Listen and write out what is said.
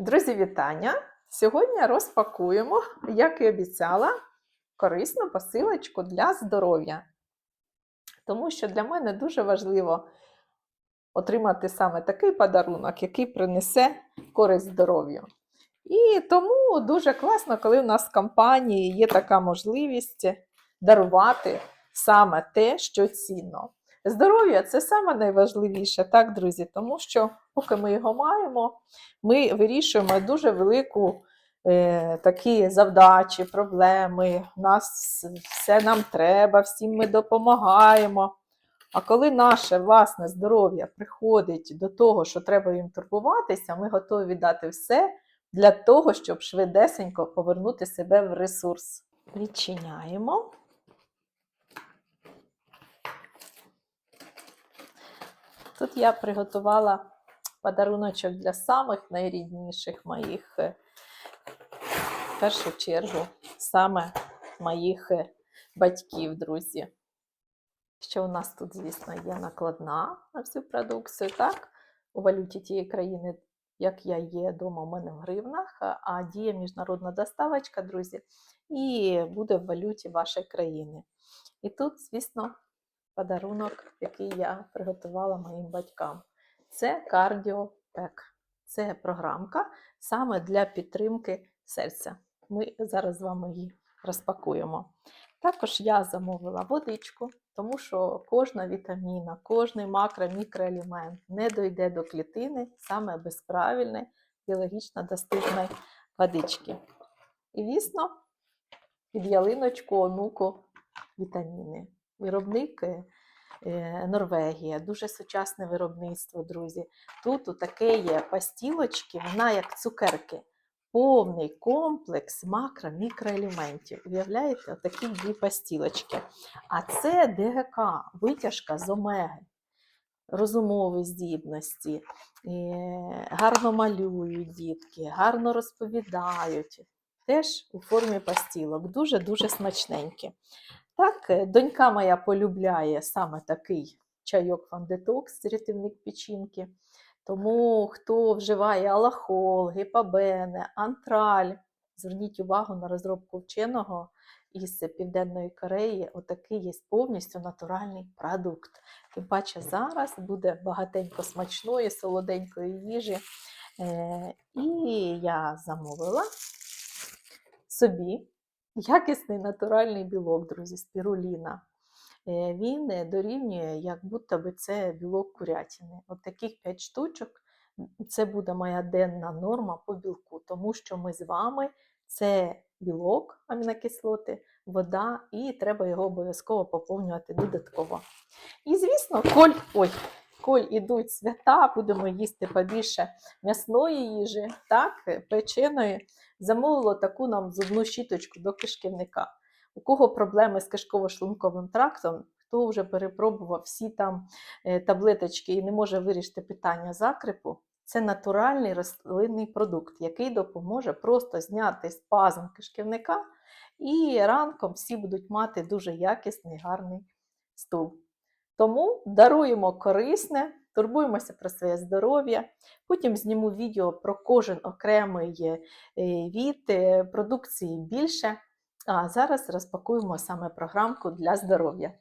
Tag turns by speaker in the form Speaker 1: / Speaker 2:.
Speaker 1: Друзі, вітання! Сьогодні розпакуємо, як і обіцяла, корисну посилочку для здоров'я. Тому що для мене дуже важливо отримати саме такий подарунок, який принесе користь здоров'ю. І тому дуже класно, коли в нас в компанії є така можливість дарувати саме те, що цінно. Здоров'я це саме найважливіше, так, друзі, тому що поки ми його маємо, ми вирішуємо дуже велику е, такі завдачі, проблеми. Нас все нам треба, всім ми допомагаємо. А коли наше власне здоров'я приходить до того, що треба їм турбуватися, ми готові віддати все для того, щоб швидесенько повернути себе в ресурс. Відчиняємо. Тут я приготувала подаруночок для самих найрідніших моїх, е, в першу чергу, саме моїх е, батьків, друзі. Що у нас тут, звісно, є накладна на всю продукцію, так? У валюті тієї країни, як я є вдома, у мене в гривнах, а діє міжнародна доставочка, друзі, і буде в валюті вашої країни. І тут, звісно, подарунок, який я приготувала моїм батькам. Це кардіопек. Це програмка саме для підтримки серця. Ми зараз з вами її розпакуємо. Також я замовила водичку, тому що кожна вітаміна, кожний макро-мікроелемент не дойде до клітини саме без правильної біологічно доступної водички. І, звісно, під ялиночку онуку вітаміни. Виробник Норвегія, дуже сучасне виробництво, друзі. Тут таке є пастілочки, вона як цукерки, повний комплекс макро-мікроелементів. Уявляєте, отакі дві пастілочки. А це ДГК, витяжка з омеги. Розумові здібності, е, гарно малюють дітки, гарно розповідають. Теж у формі пастілок, дуже-дуже смачненькі. Так, е, донька моя полюбляє саме такий чайок Фан Детокс, рятівник печінки. Тому хто вживає алахол, гепабене, антраль, зверніть увагу на розробку вченого із Південної Кореї. Отакий є повністю натуральний продукт. Тим паче зараз буде багатенько смачної, солоденької їжі. Е, І я замовила собі якісний натуральний білок, друзі, спіруліна. Е, Він е, дорівнює, як будто би це білок курятини. От таких 5 штучок це буде моя денна норма по білку, тому що ми з вами це білок, амінокислоти, вода, і треба його обов'язково поповнювати додатково. І, звісно, коль, ой, коль ідуть свята, будемо їсти побільше м'ясної їжі, так, печеної. Замовило таку нам зубну щіточку до кишківника. У кого проблеми з кишково-шлунковим трактом, хто вже перепробував всі там е, таблеточки і не може вирішити питання закрипу, це натуральний рослинний продукт, який допоможе просто зняти спазм кишківника, і ранком всі будуть мати дуже якісний, гарний стул. Тому даруємо корисне, турбуємося про своє здоров'я. Потім зніму відео про кожен окремий е, від е, продукції більше. А зараз розпакуємо саме програмку для здоров'я.